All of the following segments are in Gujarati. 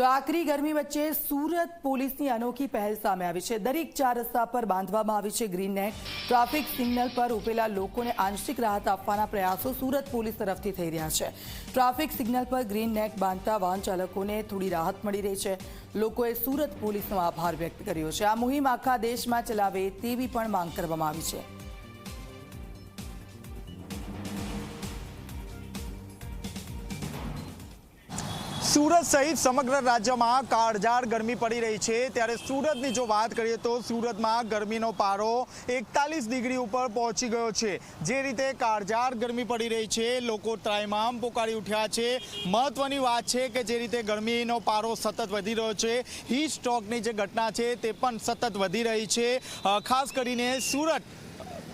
તો આકરી ગરમી વચ્ચે સુરત પોલીસની અનોખી પહેલ સામે આવી છે. દરેક ચાર રસ્તા પર બાંધવામાં આવી છે ગ્રીન નેટ. ટ્રાફિક સિગ્નલ પર ઉભેલા લોકોને આંશિક રાહત આપવાના પ્રયાસો સુરત પોલીસ તરફથી થઈ રહ્યા છે. ટ્રાફિક સિગ્નલ પર ગ્રીન નેટ બાંધતા વાહન ચાલકોને થોડી રાહત મળી રહી છે. લોકોએ સુરત પોલીસનો આભાર વ્યક્ત કર્યો છે. આ મુહિમ આખા દેશમાં ચલાવે તેવી પણ માંગ કરવામાં આવી છે. સુરત સહિત સમગ્ર રાજ્યમાં કાળઝાળ ગરમી પડી રહી છે. ત્યારે સુરતની જો વાત કરીએ તો સુરતમાં ગરમીનો પારો એકતાલીસ ડિગ્રી ઉપર પહોંચી ગયો છે. જે રીતે કાળઝાળ ગરમી પડી રહી છે, લોકો ત્રાયમામ પોકારી ઉઠ્યા છે. મહત્વની વાત છે કે જે રીતે ગરમીનો પારો સતત વધી રહ્યો છે. હીટ સ્ટ્રોકની જે ઘટના છે તે પણ સતત વધી રહી છે. ખાસ કરીને સુરત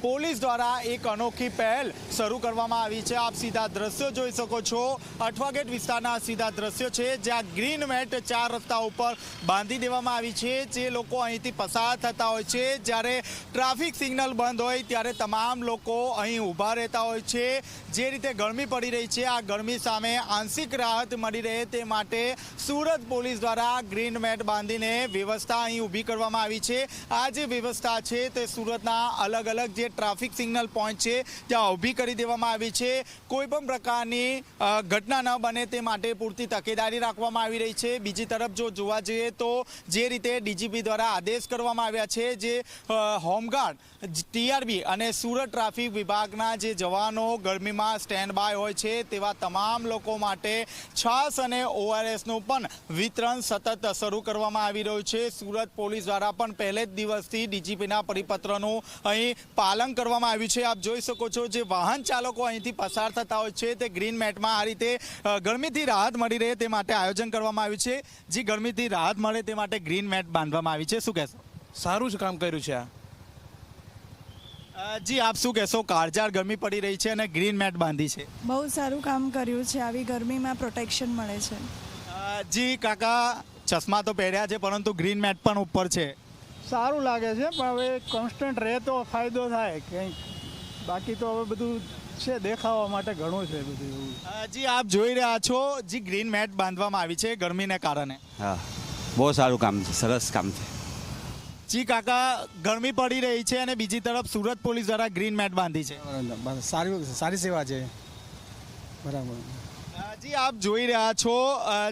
પોલીસ દ્વારા એક અનોખી પહેલ શરૂ કરવામાં આવી છે. આપ સીધા દ્રશ્યો જોઈ શકો છો. અઠવાગેટ વિસ્તારના સીધા દ્રશ્યો છે, જ્યાં ગ્રીન મેટ ચાર રસ્તા ઉપર બાંધી દેવામાં આવી છે. જે લોકો અહીંથી પસાર થતા હોય છે. જ્યારે ટ્રાફિક સિગ્નલ બંધ હોય, ત્યારે તમામ લોકો અહીં ઊભા રહેતા હોય છે. જે રીતે ગરમી પડી રહી છે, આ ગરમી સામે આંશિક રાહત મળી રહે તે માટે સુરત પોલીસ દ્વારા ગ્રીન મેટ બાંધીને વ્યવસ્થા અહીં ઊભી કરવામાં આવી છે. આ જે વ્યવસ્થા છે, તે સુરતના અલગ અલગ જે ટ્રાફિક સિગ્નલ પોઈન્ટ છે ત્યાં ઊભી કરી દેવામાં આવી છે. કોઈ પણ પ્રકારની ઘટના ન બને તે માટે પૂરતી તકેદારી રાખવામાં આવી રહી છે. બીજી તરફ જો જોવા જઈએ તો જે રીતે ડીજીપી દ્વારા આદેશ કરવામાં આવ્યા છે, જે હોમગાર્ડ ટીઆરબી અને સુરત ટ્રાફિક વિભાગના જે જવાનો ગરમીમાં સ્ટેન્ડ બાય હોય છે, તેવા તમામ લોકો માટે છાસ અને ઓઆરએસનું પણ વિતરણ સતત શરૂ કરવામાં આવી રહ્યું છે. સુરત પોલીસ દ્વારા પણ પહેલે જ દિવસથી ડીજીપીના પરિપત્રનું અહીં પાલન કરવામાં આવ્યું છે. આપ જોઈ શકો છો જે વાહન ચાલકો અહીંથી પસાર થતા હોય છે તે ગ્રીન મેટમાં આ રીતે ગરમીથી રાહત મળી રહે તે માટે આયોજન કરવામાં આવ્યું છે. જે ગરમીથી રાહત મળે તે માટે ગ્રીન મેટ બાંધવામાં આવી છે. શું કહેશો? સારું જ કામ કર્યું છે આ. જી આપ શું કહેશો? કાળજાળ ગરમી પડી રહી છે અને ગ્રીન મેટ બાંધી છે. બહુ સારું કામ કર્યું છે. આવી ગરમીમાં પ્રોટેક્શન મળે છે. જી કાકા ચશ્મા તો પહેર્યા છે પરંતુ ગ્રીન મેટ પણ ઉપર છે. સારું લાગે છે પણ હવે કોન્સ્ટન્ટ રહે તો ફાયદો થાય કંઈક. બાકી તો હવે બધું છે દેખાવા માટે ઘણું છે બધું એવું. જી આપ જોઈ રહ્યા છો જી ગ્રીન મેટ બાંધવામાં આવી છે ગરમીને કારણે. હા બહુ સારું કામ છે સરસ કામ છે. જી કાકા ગરમી પડી રહી છે અને બીજી તરફ સુરત પોલીસ દ્વારા ગ્રીન મેટ બાંધી છે. સારી સારી સેવા છે. બરાબર. જી, આપ જોઈ રહ્યા છો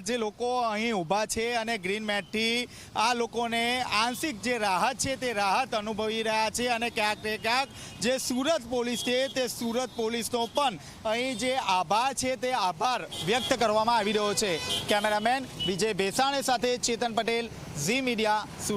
જે લોકો અહીં ઊભા છે અને ગ્રીન મેટથી આ લોકોને આંશિક જે રાહત છે તે રાહત અનુભવી રહ્યા છે અને ક્યાંક ને ક્યાંક જે સુરત પોલીસ છે તે સુરત પોલીસનો પણ અહીં જે આભાર છે તે આભાર વ્યક્ત કરવામાં આવી રહ્યો છે. કેમેરામેન વિજય ભેસાણે સાથે ચેતન પટેલ, ઝી મીડિયા